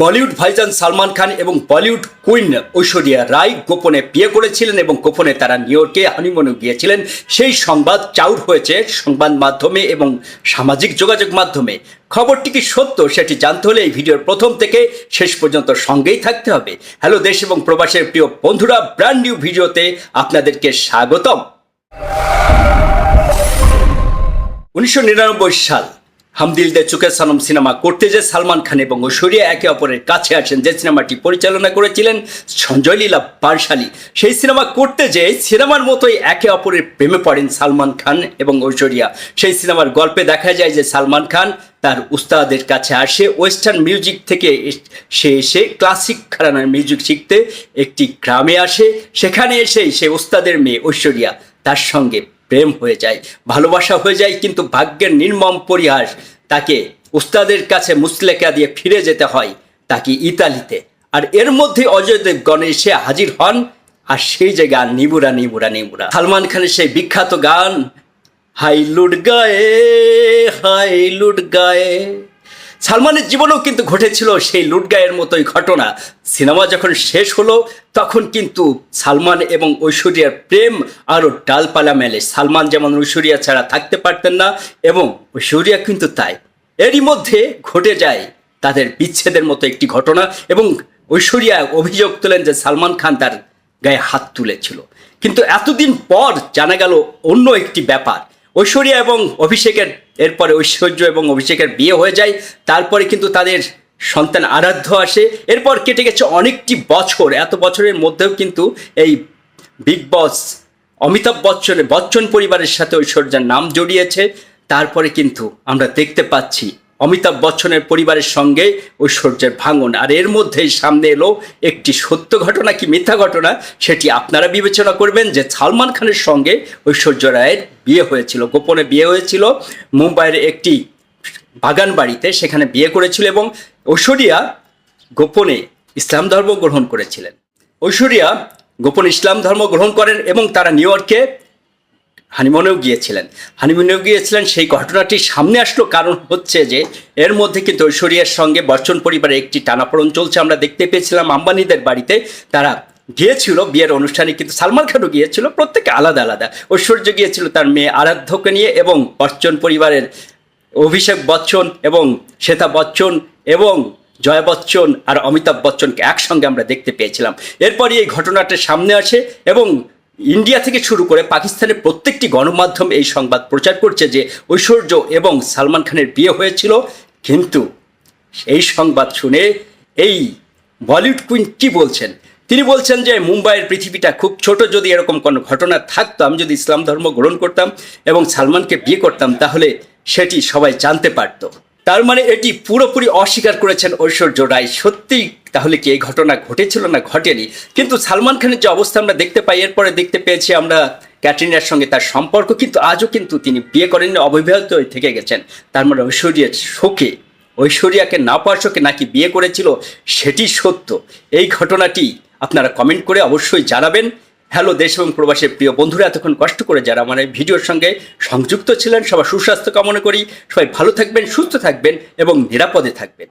বলিউড ভাইজান সালমান খান এবং বলিউড কুইন ঐশ্বরিয়া রায় গোপনে বিয়ে করেছিলেন এবং গোপনে তারা নিউ ইয়র্কে হানিমুনে গিয়েছিলেন। সেই সংবাদ চাউর হয়েছে সংবাদ মাধ্যমে এবং সামাজিক যোগাযোগ মাধ্যমে। খবরটি কি সত্য সেটি জানতে হলে এই ভিডিওর প্রথম থেকে শেষ পর্যন্ত সঙ্গেই থাকতে হবে। হ্যালো দেশ এবং প্রবাসের প্রিয় বন্ধুরা ব্র্যান্ড নিউ ভিডিওতে আপনাদেরকে স্বাগতম। উনিশশো নিরানব্বই সাল হামদিল দে চুকে সনম সিনেমা করতে যে সালমান খান এবং ঐশ্বরিয়া একে অপরের কাছে আসেন যে সিনেমাটি পরিচালনা করেছিলেন সঞ্জয় লীলা পারশালী। সেই সিনেমা করতে যে সিনেমার মতোই একে অপরের প্রেমে পড়েন সালমান খান এবং ঐশ্বরিয়া। সেই সিনেমার গল্পে দেখা যায় যে সালমান খান তার উস্তাদের কাছে আসে, ওয়েস্টার্ন মিউজিক থেকে সে এসে ক্লাসিক ঘরানার মিউজিক শিখতে একটি গ্রামে আসে, সেখানে এসেই সে উস্তাদের মেয়ে ঐশ্বরিয়া তার সঙ্গে প্রেম হয়ে যায়, ভালোবাসা হয়ে যায়, কিন্তু ভাগ্যের নির্মম পরিহাস, তাকে উস্তাদের কাছে মুসলেকা দিয়ে ফিরে যেতে হয়, তাকে ইতালিতে। আর এর মধ্যে অজয় দেবগণে এসে হাজির হন, আর সেই যে গান নিবুরা নিবুরা নিবুরা। সালমান খানের সেই বিখ্যাত গান, হাই লুট গায়ে, হাই লুট গায়ে। সালমানের জীবনেও কিন্তু ঘটেছিল সেই লুটগায়ের মতোই ঘটনা। সিনেমা যখন শেষ হলো, তখন কিন্তু সালমান এবং ঐশ্বরিয়ার প্রেম আরও ডালপালা মেলে। সালমান যেমন ঐশ্বরিয়া ছাড়া থাকতে পারতেন না এবং ঐশ্বরিয়া কিন্তু তাই। এরই মধ্যে ঘটে যায় তাদের বিচ্ছেদের মতো একটি ঘটনা এবং ঐশ্বরিয়া অভিযোগ তোলেন যে সালমান খান তার গায়ে হাত তুলেছিল। কিন্তু এতদিন পর জানা গেল অন্য একটি ব্যাপার। ঐশ্বরিয়া এবং অভিষেকের এরপরে ঐশ্বর্য এবং অভিষেকের বিয়ে হয়ে যায়, তারপরে কিন্তু তাদের সন্তান আরাধ্য আসে। এরপর কেটে গেছে অনেকটি বছর, এত বছরের মধ্যেও কিন্তু এই বিগ বস অমিতাভ বচ্চনের, বচ্চন পরিবারের সাথে ঐশ্বর্যার নাম জড়িয়েছে। তারপরে কিন্তু আমরা দেখতে পাচ্ছি অমিতাভ বচ্চনের পরিবারের সঙ্গে ঐশ্বর্যের ভাঙন। আর এর মধ্যেই সামনে এলো একটি সত্য ঘটনা কি মিথ্যা ঘটনা, সেটি আপনারা বিবেচনা করবেন যে সালমান খানের সঙ্গে ঐশ্বর্য রায়ের বিয়ে হয়েছিল, গোপনে বিয়ে হয়েছিল। মুম্বাইয়ের একটি বাগান বাড়িতে সেখানে বিয়ে করেছিল এবং ঐশ্বরিয়া গোপনে ইসলাম ধর্ম গ্রহণ করেছিলেন। ঐশ্বরিয়া গোপন ইসলাম ধর্ম গ্রহণ করেন এবং তারা নিউ ইয়র্কে হানিমুনেও গিয়েছিলেন। হানিমুনেও গিয়েছিলেন, সেই ঘটনাটি সামনে আসলো কারণ হচ্ছে যে, এর মধ্যে কিন্তু ঐশ্বরিয়ার সঙ্গে বচ্চন পরিবারের একটি টানাপোড়ন চলছে। আমরা দেখতে পেয়েছিলাম আম্বানিদের বাড়িতে তারা গিয়েছিল, বিয়ের অনুষ্ঠানে কিন্তু সালমান খানও গিয়েছিল, প্রত্যেকে আলাদা আলাদা। ঐশ্বর্য গিয়েছিল তার মেয়ে আরাধ্যকে নিয়ে এবং বচ্চন পরিবারের অভিষেক বচ্চন এবং শ্বেতা বচ্চন এবং জয়া বচ্চন আর অমিতাভ বচ্চনকে একসঙ্গে আমরা দেখতে পেয়েছিলাম। এরপরই এই ঘটনাটা সামনে আসে এবং ইন্ডিয়া থেকে শুরু করে পাকিস্তানের প্রত্যেকটি গণমাধ্যম এই সংবাদ প্রচার করছে যে ঐশ্বর্য এবং সালমান খানের বিয়ে হয়েছিল। কিন্তু এই সংবাদ শুনে এই বলিউড কুইন কি বলছেন? তিনি বলছেন যে মুম্বাইয়ের পৃথিবীটা খুব ছোট, যদি এরকম কোনো ঘটনা থাকতো, আমি যদি ইসলাম ধর্ম গ্রহণ করতাম এবং সালমানকে বিয়ে করতাম, তাহলে সেটি সবাই জানতে পারতো। তার মানে এটি পুরোপুরি অস্বীকার করেছেন ঐশ্বর্য রায়। সত্যি তাহলে কি এই ঘটনা ঘটেছিল না ঘটেনি? কিন্তু সালমান খানের যে অবস্থা আমরা দেখতে পাই, এরপরে দেখতে পেয়েছি আমরা ক্যাটরিনার সঙ্গে তার সম্পর্ক, কিন্তু আজও কিন্তু তিনি বিয়ে করেননি, অবিবাহিত থেকে গেছেন। তার মানে ঐশ্বর্যের শোকে, ঐশ্বরিয়াকে না পাওয়ার শোকে নাকি বিয়ে করেছিল সেটি সত্য। এই ঘটনাটি আপনারা কমেন্ট করে অবশ্যই জানাবেন। হ্যালো দেশ এবং প্রবাসের প্রিয় বন্ধুরা, এতক্ষণ কষ্ট করে যারা আমার এই ভিডিওর সঙ্গে সংযুক্ত ছিলেন, সবার সুস্বাস্থ্য কামনা করি। সবাই ভালো থাকবেন, সুস্থ থাকবেন এবং নিরাপদে থাকবেন।